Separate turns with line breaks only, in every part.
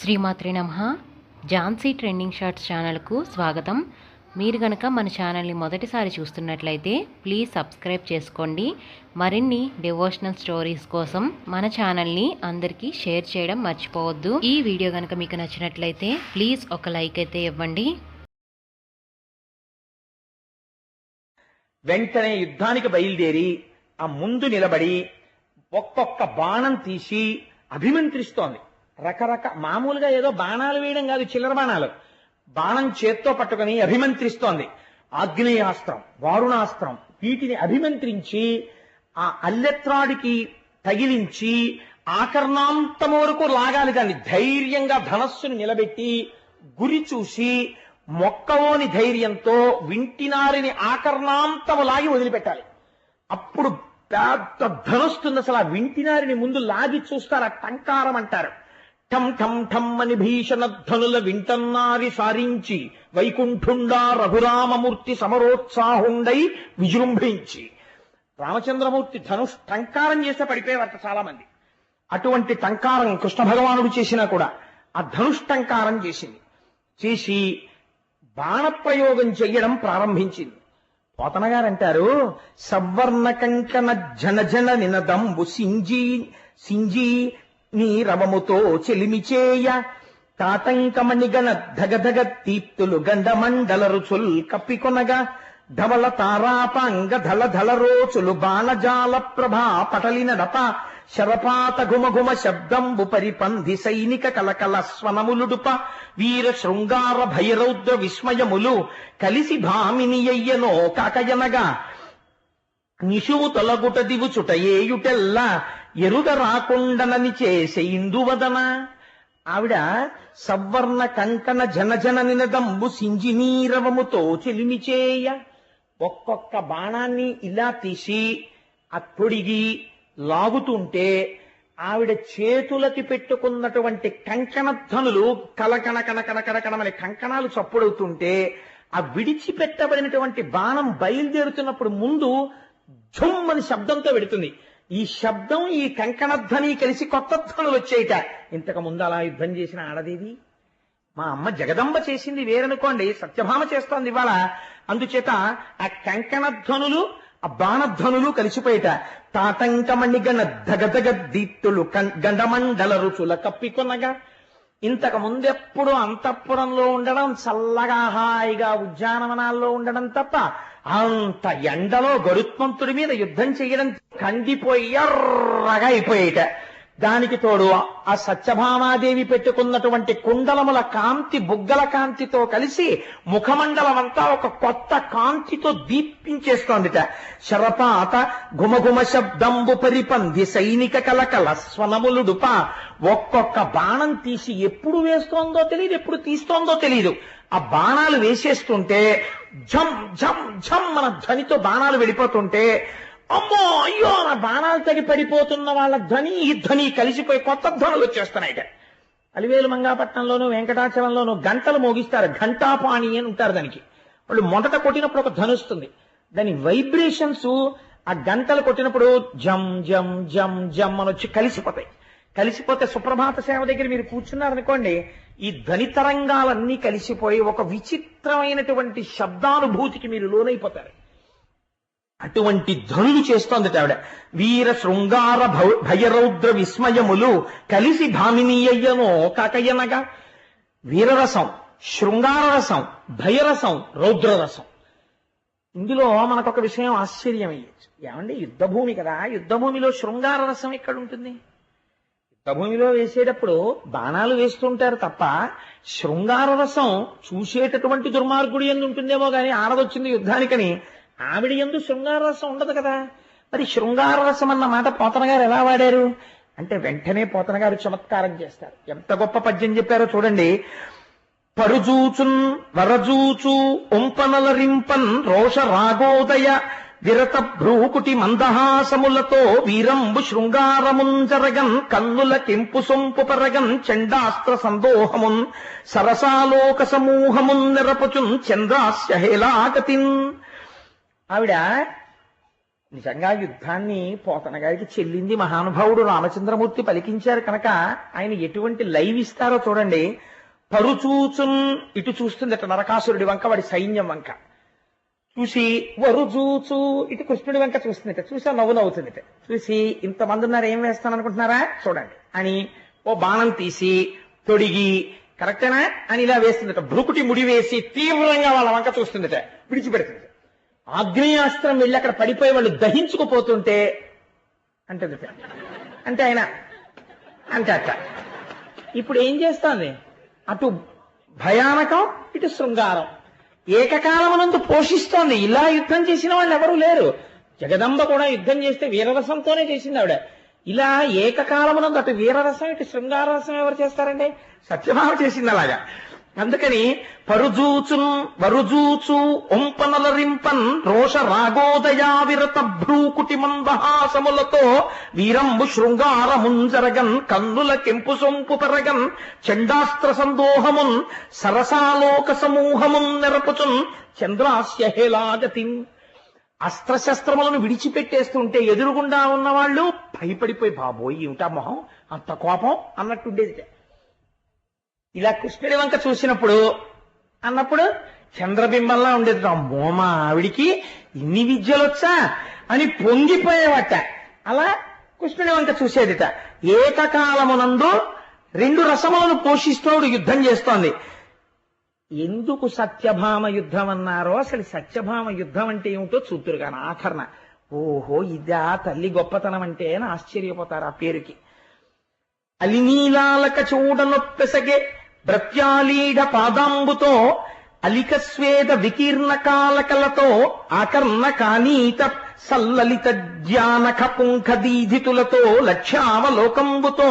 శ్రీమాత్రి నమ. Jhansi trending shorts ఛానల్కు స్వాగతం. మీరు గనక మన ఛానల్ని మొదటిసారి చూస్తున్నట్లయితే ప్లీజ్ సబ్స్క్రైబ్ చేసుకోండి. మరిన్ని డివోషనల్ స్టోరీస్ కోసం మన ఛానల్ని అందరికీ షేర్ చేయడం మర్చిపోవద్దు. ఈ వీడియో కనుక మీకు నచ్చినట్లయితే ప్లీజ్ ఒక లైక్ అయితే ఇవ్వండి.
వెంటనే యుద్ధానికి బయలుదేరి ఆ ముందు నిలబడి ఒక్కొక్క బాణం తీసి అభిమంత్రిస్తోంది. రకరక మామూలుగా ఏదో బాణాలు వేయడం కాదు చిల్లర బాణాలు. బాణం చేత్తో పట్టుకొని అభిమంత్రిస్తోంది. ఆగ్నేయాస్త్రం వారుణాస్త్రం వీటిని అభిమంత్రించి ఆ అల్లెత్రాడికి తగిలించి ఆకర్ణాంతం వరకు లాగాలి దాన్ని ధైర్యంగా ధనస్సును నిలబెట్టి గురి చూసి మొక్కవోని ధైర్యంతో వింటినారిని ఆకర్ణాంతము లాగి వదిలిపెట్టాలి. అప్పుడు పెద్ద ధనుస్తుంది అసలు ఆ వింటినారిని ముందు లాగి చూస్తారు ఆ టంకారం అంటారు. ఠం ఠం ఠం అని భీషణ ధనుల వింటన్నారి సారించి వైకుంఠుండా రఘురామమూర్తి సమరోత్సాహుండై విజృంభించి. రామచంద్రమూర్తి ధనుష్ టంకారం చేస్తే పడిపోయేవారు చాలా మంది అటువంటి టంకారం కృష్ణ భగవానుడు చేసినా కూడా ఆ ధనుష్ టంకారం చేసింది. చేసి బాణప్రయోగం చెయ్యడం ప్రారంభించింది. పోతన గారు అంటారు సవర్ణ కంకణ జన జన నినదంబు సింజీ సింజీ నీ రవముతో చెలిమి చేయ. తాటంకమణిగణ ధగధగ తీప్తులు గంధమండల రుచుల్ కప్పికొనగా. ధవల తారాపాంగ ధల ధల రోచులు బాణజాల ప్రభా పటలిన నప శరపాత ఘుమ ఘుమ శబ్దంబు పరిపంధి సైనిక కలకల స్వనములుడుప. వీర శృంగార భైరౌద్ర విస్మయములు కలిసి భామిని అయ్యనో కాకయనగా. నిషువు తొలగుట దివుచుట ఏయుటెల్ల ఎరుగ రాకుండనని చేసే ఇందువదన ఆవిడ సవర్ణ కంకణ జనజన నినదంబు సింజినీరవముతో చెలిమి చేయ. ఒక్కొక్క బాణాన్ని ఇలా తీసి అప్పొడిగి లాగుతుంటే ఆవిడ చేతులకి పెట్టుకున్నటువంటి కంకణధ్వనులు కలకణ కనకన కనకనమని కంకణాలు చప్పుడవుతుంటే ఆ విడిచిపెట్టబడినటువంటి బాణం బయలుదేరుతున్నప్పుడు ముందు ఝుమ్ అని శబ్దంతో పెడుతుంది ఈ శబ్దం ఈ కంకణధ్వని కలిసి కొత్త ధ్వనులు వచ్చేయట. ఇంతకు ముందు అలా యుద్ధం చేసిన ఆడదేవి? మా అమ్మ జగదంబ చేసింది వేరనుకోండి సత్యభామ చేస్తోంది ఇవాళ. అందుచేత ఆ కంకణధ్వనులు ఆ బాణధ్వనులు కలిసిపోయేట. తాటంకమణిగణ ధగధగ దీప్తులు గండమండల రుచుల కప్పికొనగా ఇంతకు ముందెప్పుడు అంతఃపురంలో ఉండడం చల్లగా హాయిగా ఉద్యానవనాల్లో ఉండడం తప్ప అంత ఎండలో గరుత్మంతుడి మీద యుద్ధం చేయడం కందిపోయి ఎర్రగా అయిపోయేట దానికి తోడు ఆ సత్యభామాదేవి పెట్టుకున్నటువంటి కుండలముల కాంతి బుగ్గల కాంతితో కలిసి ముఖమండలం అంతా ఒక కొత్త కాంతితో దీపించేస్తోందిట. శరపాత గుమగుమ శబ్దంబు పరిపంది సైనిక కలకల స్వనములుడుప ఒక్కొక్క బాణం తీసి ఎప్పుడు వేస్తోందో తెలియదు ఎప్పుడు తీస్తోందో తెలియదు ఆ బాణాలు వేసేస్తుంటే ఝమ్ ఝమ్ ఝమ్ మన ధ్వనితో బాణాలు వెళ్ళిపోతుంటే అమ్మో అయ్యో అలా బాణాలు తగి పడిపోతున్న వాళ్ళ ధ్వని ఈ ధ్వని కలిసిపోయి కొత్త ధ్వనులు వచ్చేస్తున్నాయి అలివేలు మంగాపట్నంలోను వెంకటాచలంలోను గంటలు మోగిస్తారు. ఘంటాపాణి అని ఉంటారు దానికి. వాళ్ళు మొదట కొట్టినప్పుడు ఒక ధనుస్తుంది దాని వైబ్రేషన్స్ ఆ గంటలు కొట్టినప్పుడు జం జం జం జం అని వచ్చి కలిసిపోతాయి. కలిసిపోతే సుప్రభాత సేవ దగ్గర మీరు కూర్చున్నారనుకోండి ఈ ధ్వని తరంగాలన్నీ కలిసిపోయి ఒక విచిత్రమైనటువంటి శబ్దానుభూతికి మీరు లోనైపోతారు. అటువంటి ధ్వనులు చేస్తోంది ఆవిడ. వీర శృంగార భయరౌద్ర విస్మయములు కలిసి భామినీయ్యనో కాకయ్యనగా. వీరరసం శృంగారరసం భయరసం రౌద్రరసం. ఇందులో మనకొక విషయం ఆశ్చర్యం అయ్యచ్చు ఏమండి యుద్ధభూమి కదా యుద్ధభూమిలో శృంగార రసం ఎక్కడ ఉంటుంది యుద్ధభూమిలో వేసేటప్పుడు బాణాలు వేస్తుంటారు తప్ప శృంగార రసం చూసేటటువంటి దుర్మార్గుడి ఎందు ఉంటుందేమో కానీ ఆడదొచ్చింది యుద్ధానికని ఆవిడ ఎందు శృంగార రసం ఉండదు కదా. మరి శృంగారరసం అన్న మాట పోతన గారు ఎలా వాడారు? అంటే వెంటనే పోతన గారు చమత్కారం చేస్తారు. ఎంత గొప్ప పద్యం చెప్పారో చూడండి. పరుజూచున్ వరజూచు ఒంపనలరింపన్ రోష రాగోదయ విరత భ్రూకుటి మందహాసములతో వీరంబు శృంగారముంజరగన్ కన్నుల కెంపు సొంపు పరగన్ చండాస్త్ర సందోహమున్ సరసాలోక సమూహమున్ నిరపచున్ చంద్రాస్య హేలాగతిన్ ఆవిడ నిజంగా యుద్ధాన్ని పోతన గారికి చెల్లింది మహానుభావుడు రామచంద్రమూర్తి పలికించారు కనుక ఆయన ఎటువంటి లైవ్ ఇస్తారో చూడండి. పరుచూచున్ ఇటు చూస్తుందట నరకాసురుడి వంక వాడి సైన్యం వంక. చూసి వరుచూచు ఇటు కృష్ణుడి వంక చూస్తుందట. చూసి నవ్వు నవ్వుతుందట. చూసి ఇంతమంది ఉన్నారు ఏం వేస్తాను అనుకుంటున్నారా చూడండి. అని ఓ బాణం తీసి తొడిగి కరెక్టేనా? అని ఇలా వేస్తుందట. భ్రుకుటి ముడి వేసి తీవ్రంగా వాళ్ళ వంక చూస్తుందట. విడిచిపెడుతుంది ఆగ్నేయాస్త్రం వెళ్ళి అక్కడ పడిపోయి వాళ్ళు దహించుకుపోతుంటే అంటదట అంటే ఆయన అంటే అట్ట. ఇప్పుడు ఏం చేస్తోంది? అటు భయానకం ఇటు శృంగారం. ఏకకాలమునందు పోషిస్తోంది. ఇలా యుద్ధం చేసిన వాళ్ళు ఎవరూ లేరు. జగదంబ కూడా యుద్ధం చేస్తే వీరరసంతోనే చేసింది ఆవిడ. ఇలా ఏకకాలమునందు అటు వీరరసం ఇటు శృంగారరసం ఎవరు చేస్తారండి? సత్యభామ చేసింది అలాగా. అందుకని పరుజూచున్ వరుజూచు ఒంపనలరింపన్ రోష రాగోదయా విరత భ్రూకుటి మందహాసములతో వీరంబు శృంగారముంజరగన్ కన్నుల కెంపు సొంపు పెరగన్ చండాస్త్ర సందోహమున్ సరసాలోక సమూహమున్ నెరపుచున్ చంద్రాస్య హేలాగతిన్ అస్త్రశస్త్రములను విడిచిపెట్టేస్తుంటే ఎదురుగుండా ఉన్నవాళ్ళు భయపడిపోయి బాబోయ్ ఏమిటా మొహం? అంత కోపం? అన్నట్టుండేది. ఇలా కృష్ణుడి వంక చూసినప్పుడు అన్నప్పుడు చంద్రబింబంలా ఉండేది. అమ్మో మా ఆవిడికి ఇన్ని విద్యలు వచ్చా అని పొంగిపోయేవట. అలా కృష్ణుడి వంక చూసేదిట. ఏకకాలమునందు రెండు రసములను పోషిస్తూ యుద్ధం చేస్తోంది. ఎందుకు సత్యభామ యుద్ధం అన్నారో అసలు సత్యభామ యుద్ధం అంటే ఏమిటో చూతురు కానీ ఆఖరణ. ఓహో ఇదా తల్లి గొప్పతనం అంటే అని ఆశ్చర్యపోతారు ఆ పేరుకి. అలినీలాలక చూడనొప్పెసగే భృత్యాలీఢ పాదాంబుతో అలికస్వేద వికీర్ణ కాలకలతో ఆకర్ణ కానీత సల్లలిత జ్ఞానఖ పుంఖదీధితులతో లక్ష్యావలోకంబుతో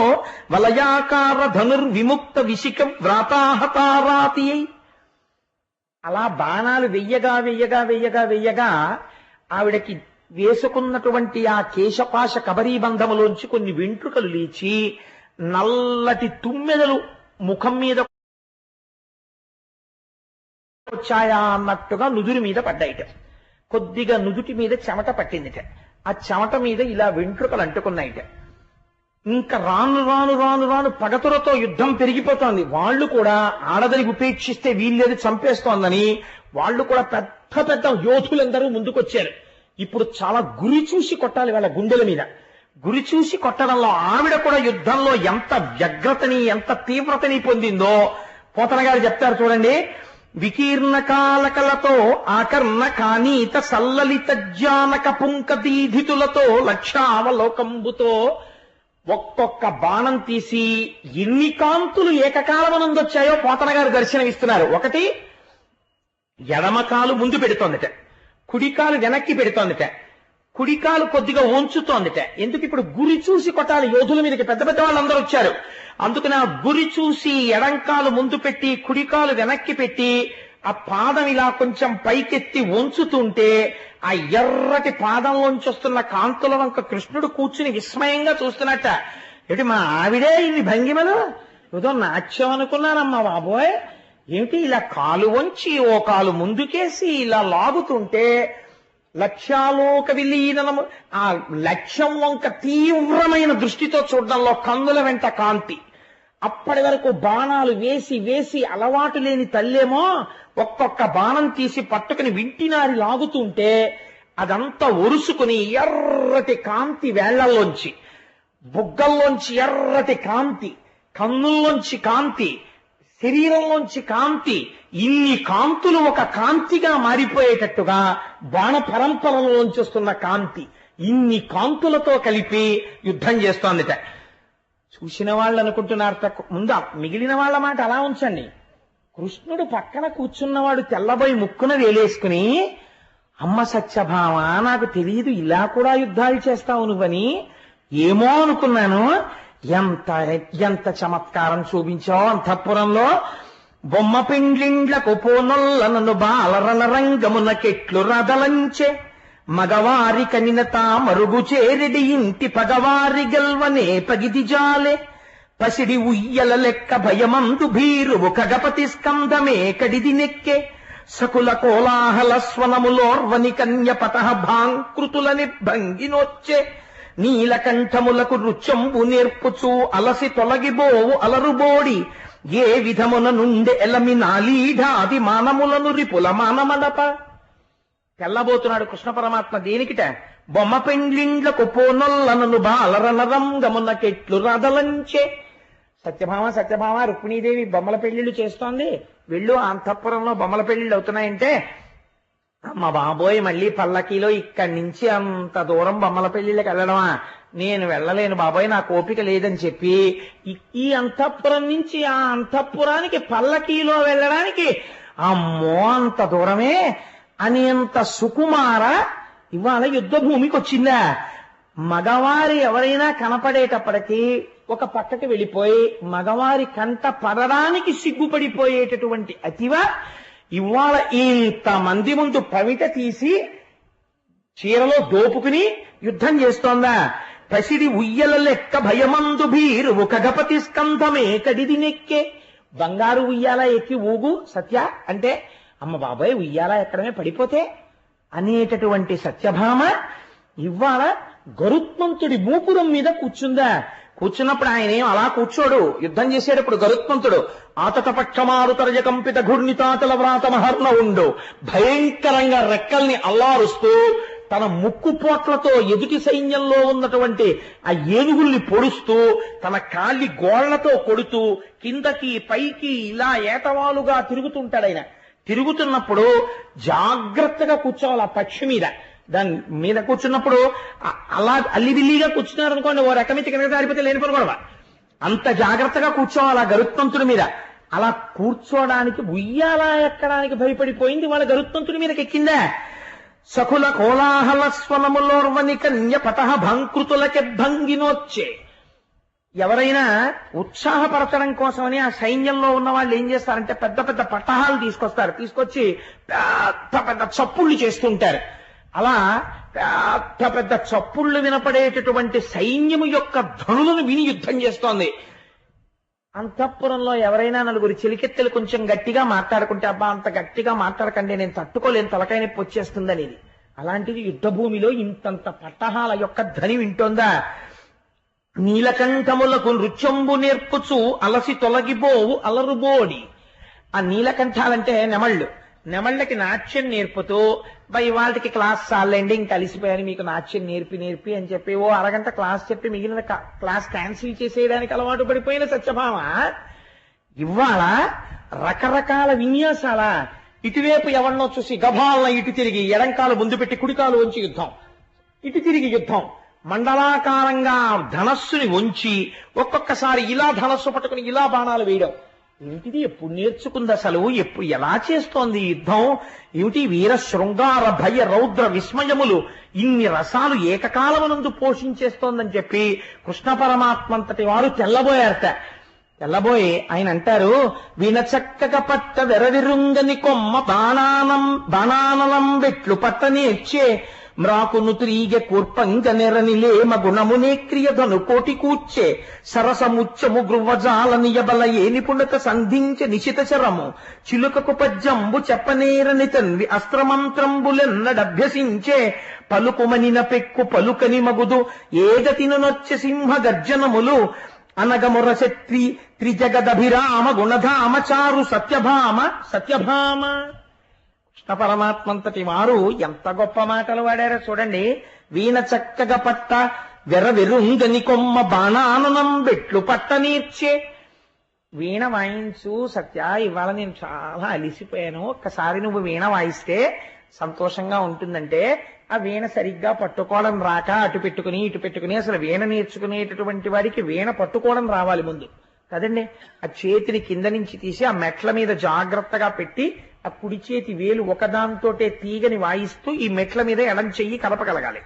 వలయాకార ధనుర్విముక్త విశిక వ్రాతాహతారాతి అలా బాణాలు వెయ్యగా వెయ్యగా వెయ్యగా వెయ్యగా ఆవిడకి వేసుకున్నటువంటి ఆ కేశపాశ కబరీ బంధములోంచి కొన్ని వెంట్రుకలు లేచి నల్లటి తుమ్మెదలు ముఖం మీద వచ్చాయా అన్నట్టుగా నుదురు మీద పడ్డాయిట. కొద్దిగా నుదుటి మీద చెమట పట్టిందిట. ఆ చెమట మీద ఇలా వెంట్రుకలు అంటుకున్నాయిట. ఇంకా రాను రాను రాను రాను పగతులతో యుద్ధం పెరిగిపోతోంది. వాళ్ళు కూడా ఆడదని ఉపేక్షిస్తే వీళ్ళేది చంపేస్తోందని వాళ్ళు కూడా పెద్ద పెద్ద యోధులందరూ ముందుకొచ్చారు. ఇప్పుడు చాలా గురి చూసి కొట్టాలి వాళ్ళ గుండెల మీద. గురి చూసి కొట్టడంలో ఆవిడ కూడా యుద్ధంలో ఎంత వ్యగ్రతని ఎంత తీవ్రతని పొందిందో. పోతన గారు చెప్తారు చూడండి. వికీర్ణ కాలకలతో ఆకర్ణ కానీత సల్లలిత జానక పుంక దీధితులతో లక్షావలోకంబుతో ఒక్కొక్క బాణం తీసి ఎన్ని కాంతులు ఏకకాలమనందొచ్చాయో పోతన గారు దర్శనమిస్తున్నారు. ఒకటి ఎడమకాలు ముందు పెడుతోందిట. కుడికాలు వెనక్కి పెడుతోందిట. కుడికాలు కొద్దిగా వంచుతోందిట ఎందుకు ఇప్పుడు గురి చూసి కొట్టాలి? యోధుల మీదకి పెద్ద పెద్ద వాళ్ళందరూ వచ్చారు. అందుకని ఆ గురి చూసి ఎడంకాలు ముందు పెట్టి కుడికాలు వెనక్కి పెట్టి ఆ పాదం ఇలా కొంచెం పైకెత్తి వంచుతుంటే ఆ ఎర్రటి పాదంలోంచి వస్తున్న కాంతుల వంక కృష్ణుడు కూర్చుని విస్మయంగా చూస్తున్నట్ట. ఏమిటి మా ఆవిడే ఇన్ని భంగిమలు? ఏదో నాట్యం అనుకున్నానమ్మా బాబోయ్. ఏమిటి ఇలా కాలు వంచి ఓ కాలు ముందుకేసి ఇలా లాగుతుంటే లక్ష్యాలోక విలీనము ఆ లక్ష్యం వంక తీవ్రమైన దృష్టితో చూడడంలో కన్నుల వెంట కాంతి. అప్పటి వరకు బాణాలు వేసి వేసి అలవాటు లేని తల్లేమో ఒక్కొక్క బాణం తీసి పట్టుకుని వింటినారి లాగుతుంటే అదంతా ఒరుసుకుని ఎర్రటి కాంతి వేళ్ళల్లోంచి బుగ్గల్లోంచి ఎర్రటి కాంతి కన్నుల్లోంచి కాంతి శరీరంలోంచి కాంతి ఇన్ని కాంతులు ఒక కాంతిగా మారిపోయేటట్టుగా బాణ పరంపరలోంచి వస్తున్న కాంతి ఇన్ని కాంతులతో కలిపి యుద్ధం చేస్తోందిట చూసిన వాళ్ళు అనుకుంటున్నారు తక్కువ ముందు మిగిలిన వాళ్ళ మాట అలా ఉంచండి. కృష్ణుడు పక్కన కూర్చున్నవాడు తెల్లబోయి ముక్కున వేలేసుకుని అమ్మ సత్యభామ నాకు తెలియదు ఇలా కూడా యుద్ధాలు చేస్తావు నువ్వని. ఏమో అనుకున్నాను. ఎంత ఎంత చమత్కారం చూపించావు అంతఃపురంలో. బొమ్మ పిండ్లిండ్లకు పోనొల్లనను నన్ను రంగమున కెట్లు రదలంచే. మగవారి కనిన తామరుగు చేరిడి ఇంటి పగవారి గెల్వనే పగిది జాలే. పసిడి ఉయ్యల లెక్క భయమందు భీరువు కగపతి స్కందమే కడిది నెక్కే. సకుల కోలాహల స్వనములోర్వని కన్య పతహ భాంకృతులని భంగినొచ్చే నీలకంఠములకు రుచంబు నేర్పుచూ అలసి తొలగిబోవు అలరుబోడి ఏ విధమున నుండి ఎలమి నాలీఢాది మానములను రిపుల మానమడప తెల్లబోతున్నాడు కృష్ణ పరమాత్మ దేనికిట. బొమ్మ పెండ్లిండ్లకు పోనొల్లనను బాలరనరంగమునకెట్లు రదలంచే. సత్యభామ సత్యభామ రుక్మిణీదేవి బొమ్మల పెళ్ళిళ్ళు చేస్తోంది. వెళ్ళు అంతఃపురంలో బొమ్మల పెళ్ళిళ్ళు అవుతున్నాయంటే అమ్మ బాబోయ్ మళ్ళీ పల్లకీలో ఇక్కడి నుంచి అంత దూరం బొమ్మల పెళ్ళిళ్ళకి వెళ్ళడమా? నేను వెళ్ళలేను బాబోయ్ నాకు ఓపిక లేదని చెప్పి ఈ- అంతఃపురం నుంచి ఆ అంతఃపురానికి పల్లకీలో వెళ్ళడానికి అమ్మో అంత దూరమే? అని అంత సుకుమార ఇవాళ యుద్ధ భూమికి వచ్చిందా? మగవారి ఎవరైనా కనపడేటప్పటికీ ఒక పక్కకి వెళ్ళిపోయి మగవారి కంట పడడానికి సిగ్గుపడిపోయేటటువంటి అతివ ఇవాళ ఇంత మంది ముందు పవిట తీసి చీరలో దోపుకుని యుద్ధం చేస్తోందా? పసిడి ఉయ్యల లెక్క భయమందు భీరువు కగపతి స్కంధమే కడిది నెక్కే. బంగారు ఉయ్యాల ఎక్కి ఊగు సత్య అంటే అమ్మ బాబాయ్ ఉయ్యాల ఎక్కడమే పడిపోతే అనేటటువంటి సత్యభామ ఇవాళ గరుత్మంతుడి మూపురం మీద కూర్చుందా? కూర్చున్నప్పుడు ఆయన ఏం అలా కూర్చోడు? యుద్ధం చేసేటప్పుడు గరుత్మంతుడు ఆతట పక్షమారు తరజ కంపిత ఘుర్ణితాతల వ్రాత మహర్ణ ఉండు. భయంకరంగా రెక్కల్ని అల్లారుస్తూ తన ముక్కు పోట్లతో ఎదుటి సైన్యంలో ఉన్నటువంటి ఆ ఏనుగుల్ని పొడుస్తూ తన కాలి గోళ్ళతో కొడుతూ కిందకి పైకి ఇలా ఏటవాలుగా తిరుగుతుంటాడు ఆయన తిరుగుతున్నప్పుడు జాగ్రత్తగా కూర్చోవాలి ఆ పక్షి మీద. దాని మీద కూర్చున్నప్పుడు అలా అల్లిబిల్లిగా కూర్చున్నారనుకోండి ఓ రకం నుంచి కింద జారిపోతే లేని పని కూడా. అంత జాగ్రత్తగా కూర్చోవాలి ఆ గరుత్మంతుడి మీద. అలా కూర్చోడానికి ఉయ్యాలా ఎక్కడానికి భయపడిపోయింది వాళ్ళ గరుత్మంతుడి మీదకి ఎక్కిందా? సకుల కోలాహల స్వనములోర్వని కన్య పటహ భంకృతులకి భంగినోచ్చే. ఎవరైనా ఉత్సాహపరచడం కోసమని ఆ సైన్యంలో ఉన్న వాళ్ళు ఏం చేస్తారంటే పెద్ద పెద్ద పటహాలు తీసుకొస్తారు. తీసుకొచ్చి పెద్ద పెద్ద చప్పుళ్ళు చేస్తుంటారు. అలా పెద్ద పెద్ద చప్పుళ్ళు వినపడేటటువంటి సైన్యము యొక్క ధనులను విని యుద్ధం చేస్తోంది. అంతఃపురంలో ఎవరైనా నలుగురు చిలికెత్తలు కొంచెం గట్టిగా మాట్లాడుకుంటే అబ్బా అంత గట్టిగా మాట్లాడకండి నేను తట్టుకోలేను తలకాయ నొప్పి వచ్చేస్తుందని. అలాంటిది యుద్ధ భూమిలో ఇంతంత పట్టహాల యొక్క ధ్వని వింటోందా? నీలకంఠములకు నృత్యంబు నేర్పుచు అలసి తొలగిపోవు అలరుబోడి ఆ నీలకంఠాలంటే నెమళ్ళు. నెమళ్ళకి నాట్యం నేర్పుతూ బై వాళ్ళకి క్లాస్ చాలండి ఇంక కలిసిపోయాను మీకు నాట్యం నేర్పి నేర్పి అని చెప్పి ఓ అరగంట క్లాస్ చెప్పి మిగిలిన క్లాస్ క్యాన్సిల్ చేసేయడానికి అలవాటు పడిపోయిన సత్యభామ. ఇవాళ రకరకాల విన్యాసాల ఇటువైపు ఎవరినో చూసి గభాలన ఇటు తిరిగి ఎడంకాలు ముందు పెట్టి కుడికాలు వంచి యుద్ధం. ఇటు తిరిగి యుద్ధం. మండలాకారంగా ధనస్సుని ఉంచి ఒక్కొక్కసారి ఇలా ధనస్సు పట్టుకుని ఇలా బాణాలు వేయడం. ఏమిటిది ఎప్పుడు నేర్చుకుంది అసలు? ఎప్పుడు ఎలా చేస్తోంది యుద్ధం? ఏమిటి? వీర శృంగార భయ రౌద్ర విస్మయములు ఇన్ని రసాలు ఏకకాలమునందు పోషించేస్తోందని చెప్పి కృష్ణ పరమాత్మంతటి వారు తెల్లబోయారట. తెల్లబోయి ఆయన అంటారు వినచక్కక పట్ట వెరవిరుంగని కొమ్మ బాణానం బాణానలం వెట్లు పట్ట నేర్చే మ్రాకును తిరిగే కూర్పంగ నెరనిలేమ గుణమునే క్రియధను కోటి కూర్చే. సరసముచ్చము గృవ్వజాల నియబల ఏ నిపుణత సంధించ నిశిత చరము. చిలుకకు పద్యంబు చెప్పనేరని తన్వి అస్త్రమంత్రంబులెన్నడభ్యసించే పలుకుమనిన పెక్కు పలుకని మగుదు ఏగతినొచ్చ సింహ గర్జనములు. అనగముర శత్రి త్రిజగదభిరామ గుణధామ చారు సత్యభామ సత్యభామ కృష్ణ పరమాత్మంతటి వారు ఎంత గొప్ప మాటలు వాడారో చూడండి. వీణ చక్కగా పట్ట వెరవెరుంగని కొమ్మ బాణాననం బెట్లు పట్ట నీర్చే. వీణ వాయించు సత్య ఇవాళ నేను చాలా అలిసిపోయాను. ఒక్కసారి నువ్వు వీణ వాయిస్తే సంతోషంగా ఉంటుందంటే ఆ వీణ సరిగ్గా పట్టుకోవడం రాక అటు పెట్టుకుని ఇటు పెట్టుకుని అసలు వీణ నేర్చుకునేటటువంటి వాడికి వీణ పట్టుకోవడం రావాలి ముందు. కదండి? ఆ చేతిని కింద నుంచి తీసి ఆ మెట్ల మీద జాగ్రత్తగా పెట్టి ఆ కుడి చేతి వేలు ఒకదాంతోటే తీగని వాయిస్తూ ఈ మెట్ల మీద ఎడం చెయ్యి కలపగలగాలి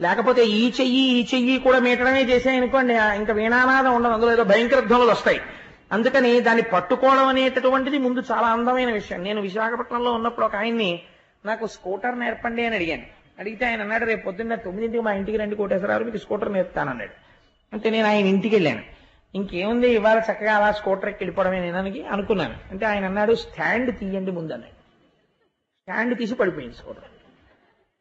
లేకపోతే ఈ చెయ్యి ఈ చెయ్యి కూడా మీటడమే చేసాయనుకోండి ఇంకా వీణానాదం ఉండదు. అందులో ఏదో భయంకర ధ్వనులు వస్తాయి. అందుకని దాన్ని పట్టుకోవడం అనేటటువంటిది ముందు చాలా అందమైన విషయం. నేను విశాఖపట్నంలో ఉన్నప్పుడు ఒక ఆయన్ని నాకు స్కూటర్ నేర్పండి అని అడిగాను. అడిగితే ఆయన అన్నాడు రేపు పొద్దున్న తొమ్మిదింటికి మా ఇంటికి రండి కోటేశ్వరరావు మీకు స్కూటర్ నేర్పుతానన్నాడు. అంటే నేను ఆయన ఇంటికి వెళ్ళాను. ఇంకేముంది ఇవాళ చక్కగా అలా స్కూటర్ ఎక్కి వెళ్ళిపోవడమే నేననికి అనుకున్నాను. అంటే ఆయన అన్నాడు స్టాండ్ తీయండి ముందన్నాడు స్టాండ్ తీసి పడిపోయింది స్కూటర్.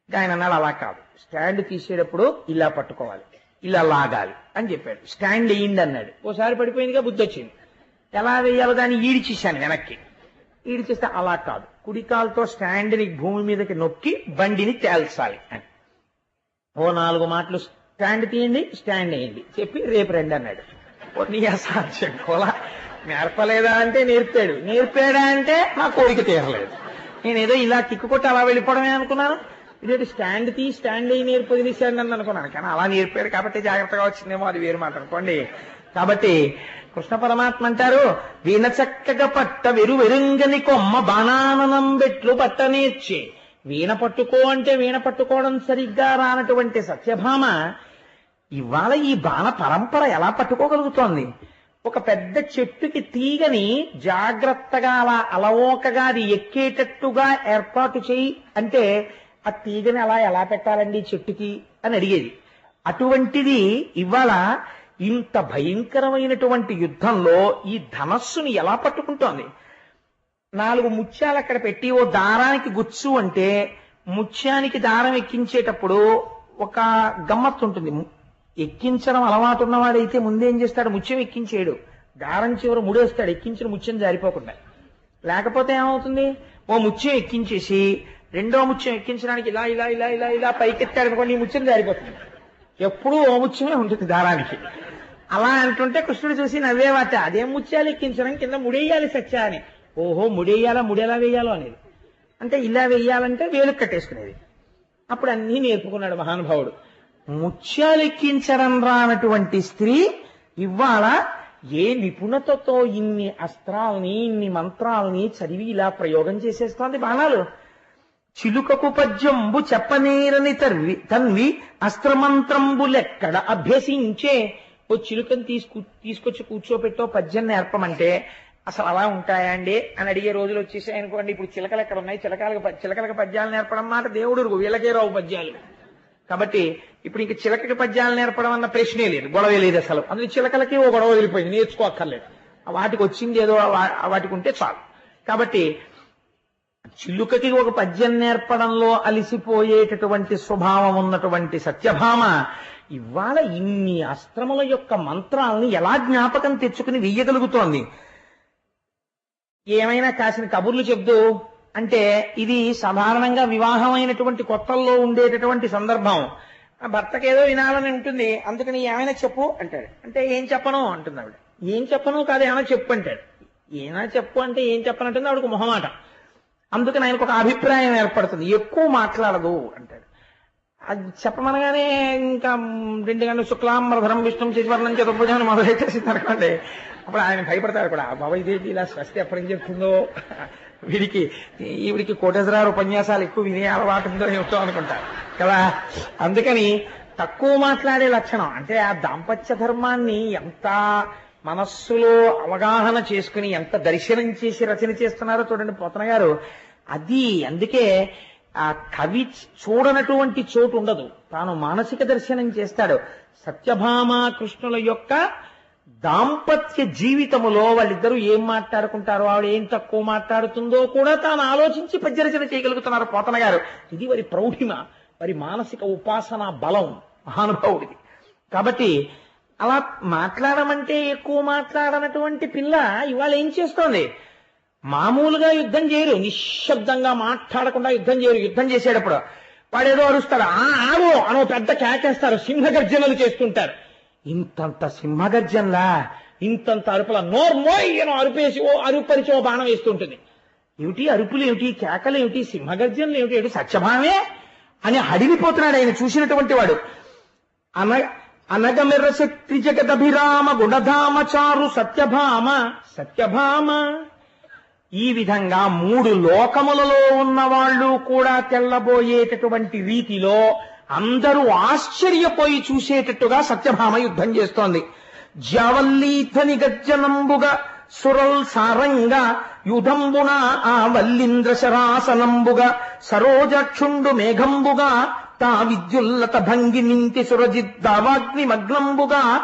ఇంకా ఆయన అన్నాడు అలా కాదు. స్టాండ్ తీసేటప్పుడు ఇలా పట్టుకోవాలి ఇలా లాగాలి అని చెప్పాడు. స్టాండ్ వేయండి అన్నాడు. ఓసారి పడిపోయిందిగా బుద్ధి వచ్చింది ఎలా వేయాలో దాన్ని ఈడిచేశాను వెనక్కి. ఈడిచేస్తే అలా కాదు. కుడికాలతో స్టాండ్ని భూమి మీదకి నొక్కి బండిని తేల్చాలి అని. ఓ నాలుగు మాటలు స్టాండ్ తీయండి స్టాండ్ వేయండి చెప్పి రేపు రండి అన్నాడు. నీ అసాధ్యం కోలా నేర్పలేదా అంటే నేర్పాడు. నేర్పాడా అంటే నా కోరిక తీరలేదు. నేనేదో ఇలా కిక్కు కొట్టి అలా వెళ్ళిపోవడమే అనుకున్నాను. ఇదేంటి స్టాండ్ తీ స్టాండ్ అయ్యి నేర్పు వదిలేసాడు అని అనుకున్నాను. కానీ అలా నేర్పాడు కాబట్టి జాగ్రత్తగా వచ్చిందేమో అది వేరు మాట అనుకోండి. కాబట్టి కృష్ణ పరమాత్మ అంటారు వీణ చక్కగా పట్ట వెరు వెరుంగని కొమ్మ బాణాననం బెట్లు పట్టనేర్చే వీణ పట్టుకో అంటే వీణ పట్టుకోవడం సరిగ్గా రానటువంటి సత్యభామ ఇవాళ ఈ బాణ పరంపర ఎలా పట్టుకోగలుగుతోంది? ఒక పెద్ద చెట్టుకి తీగని జాగ్రత్తగా అలా అలవోకగా అది ఎక్కేటట్టుగా ఏర్పాటు చేయి అంటే ఆ తీగని అలా ఎలా పెట్టాలండి చెట్టుకి అని అడిగేది. అటువంటిది ఇవాళ ఇంత భయంకరమైనటువంటి యుద్ధంలో ఈ ధనస్సుని ఎలా పట్టుకుంటోంది? నాలుగు ముత్యాలు అక్కడ పెట్టి ఓ దారానికి గుచ్చు అంటే ముత్యానికి దారం ఎక్కించేటప్పుడు ఒక గమ్మత్తు ఉంటుంది. ఎక్కించడం అలవాటు ఉన్నవాడైతే ముందేం చేస్తాడు? ముత్యం ఎక్కించేయడు. దారం చివర ముడేస్తాడు. ఎక్కించిన ముత్యం జారిపోకుండా. లేకపోతే ఏమవుతుంది? ఓ ముత్యం ఎక్కించేసి రెండో ముత్యం ఎక్కించడానికి ఇలా ఇలా ఇలా ఇలా ఇలా పైకెత్తాడు అనుకోండి ఈ ముత్యం జారిపోతుంది. ఎప్పుడూ ఓ ముత్యమే ఉంటుంది దారానికి. అలా అంటుంటే కృష్ణుడు చూసి నవ్వేవాట అదేం ముత్యాలు ఎక్కించడం? కింద ముడేయాలి సత్య అని. ఓహో ముడేయాలా ముడేలా వేయాలో అనేది. అంటే ఇలా వేయాలంటే వేలు కట్టేసుకునేది. అప్పుడు అన్నీ నేర్పుకున్నాడు మహానుభావుడు. ముత్యాలెక్కించడం రానటువంటి స్త్రీ ఇవాళ ఏ నిపుణతతో ఇన్ని అస్త్రాలని ఇన్ని మంత్రాలని చదివి ఇలా ప్రయోగం చేసేస్తోంది బాణాలు? చిలుకకు పద్యంబు చెప్పనేరని తర్వి తన్వి అస్త్రమంత్రంబులెక్కడ అభ్యసించే ఓ చిలుకని తీసుకు తీసుకొచ్చి కూర్చోపెట్టో పద్యం నేర్పమంటే అసలు అలా ఉంటాయా అండి? అని అడిగే రోజులు వచ్చేసాయి అనుకోండి. ఇప్పుడు చిలకలు ఎక్కడ ఉన్నాయి? చిలకలకు చిలకలకు పద్యాలు నేర్పడం మాట దేవుడు వీళ్ళకే రావు పద్యాలు. కాబట్టి ఇప్పుడు ఇంక చిలకకి పద్యాలు నేర్పడం అన్న ప్రశ్నే లేదు. గొడవ లేదు అసలు. అందులో చిలకలకి ఓ గొడవ వెళ్ళిపోయింది. నేర్చుకోక్కర్లేదు. వాటికి వచ్చింది ఏదో వాటికి ఉంటే చాలు. కాబట్టి చిలుకకి ఒక పద్యం నేర్పడంలో అలిసిపోయేటటువంటి స్వభావం ఉన్నటువంటి సత్యభామ ఇవాళ ఇన్ని అస్త్రముల యొక్క మంత్రాలని ఎలా జ్ఞాపకం తెచ్చుకుని వెయ్యగలుగుతోంది? ఏమైనా కాసిన కబుర్లు చెప్తూ అంటే ఇది సాధారణంగా వివాహమైనటువంటి కొత్తల్లో ఉండేటటువంటి సందర్భం. ఆ భర్తకి ఏదో వినాలని ఉంటుంది. అందుకని ఏమైనా చెప్పు అంటాడు. అంటే ఏం చెప్పను అంటుంది ఆవిడ. ఏం చెప్పను కాదు ఏమైనా చెప్పు అంటాడు. ఏమైనా చెప్పు అంటే ఏం చెప్పనంటుంది ఆవిడకు మొహమాట. అందుకని ఆయనకు ఒక అభిప్రాయం ఏర్పడుతుంది. ఎక్కువ మాట్లాడదు అంటాడు. అది చెప్పమనగానే ఇంకా రెండు గంటలు శుక్లాంబరధరం విష్ణు శశివర్ణం చతుర్భుజాన్ని మొదలెట్టేసింది అనుకోండి. అప్పుడు ఆయన భయపడతారు కూడా. బాబా ఇదేంటి ఇలా స్వస్తి ఎప్పటికి చెప్తుందో? వీడికి ఈవిడికి కోటేశ్వరరావు ఉపన్యాసాలు ఎక్కువ వినే అలవాటు ఉందో ఏమిటో అనుకుంటారు కదా? అందుకని తక్కువ మాట్లాడే లక్షణం. అంటే ఆ దాంపత్య ధర్మాన్ని ఎంత మనస్సులో అవగాహన చేసుకుని ఎంత దర్శనం చేసి రచన చేస్తున్నారో చూడండి పోతన గారు. అది అందుకే ఆ కవి చూడనటువంటి చోటు ఉండదు. తాను మానసిక దర్శనం చేస్తాడు. సత్యభామ కృష్ణుల యొక్క దాంపత్య జీవితములో వాళ్ళిద్దరూ ఏం మాట్లాడుకుంటారో ఆవిడ ఏం తక్కువ మాట్లాడుతుందో కూడా తాను ఆలోచించి పద్యరచన చేయగలుగుతున్నారు పోతన గారు. ఇది వారి ప్రౌఢిమ వారి మానసిక ఉపాసన బలం మహానుభావుడిది. కాబట్టి అలా మాట్లాడమంటే ఎక్కువ మాట్లాడనటువంటి పిల్ల ఇవాళ ఏం చేస్తోంది? మామూలుగా యుద్ధం చేయరు నిశ్శబ్దంగా మాట్లాడకుండా యుద్ధం చేయరు. యుద్ధం చేసేటప్పుడు వాడేదో అరుస్తాడు ఆ ఆడు అనో పెద్ద కేకేస్తారు సింహగర్జనలు చేస్తుంటారు. ఇంతంత సింహగర్జంలా ఇంతంత అరుపుల? నోర్మోయ్ అని అరుపేసి ఓ అరుపరిచి ఓ బాణం వేస్తుంటుంది. ఏమిటి అరుపులు ఏమిటి కేకలు ఏమిటి? సింహగర్జనలు ఏమిటి ఏమిటి సత్యభామే? అని హడిలిపోతున్నాడు ఆయన చూసినటువంటి వాడు. అన అనగమిర శక్తి జగదభిరామ గుణధామ చారు సత్యభామ సత్యభామ. ఈ విధంగా మూడు లోకములలో ఉన్న వాళ్ళు కూడా తెల్లబోయేటటువంటి రీతిలో అందరూ ఆశ్చర్యపోయి చూసేటట్టుగా సత్యభామ యుద్ధం చేస్తోంది. జవల్లీధని గజ్జనంబుగా సురల్ సారంగా యుధంబున ఆ వల్లింద్ర శరాసనంబుగా సరోజక్షుండు మేఘంబుగా తా విద్యుల్లత భంగి నింటి సురజిద్దావాగ్ని మగ్నంబుగా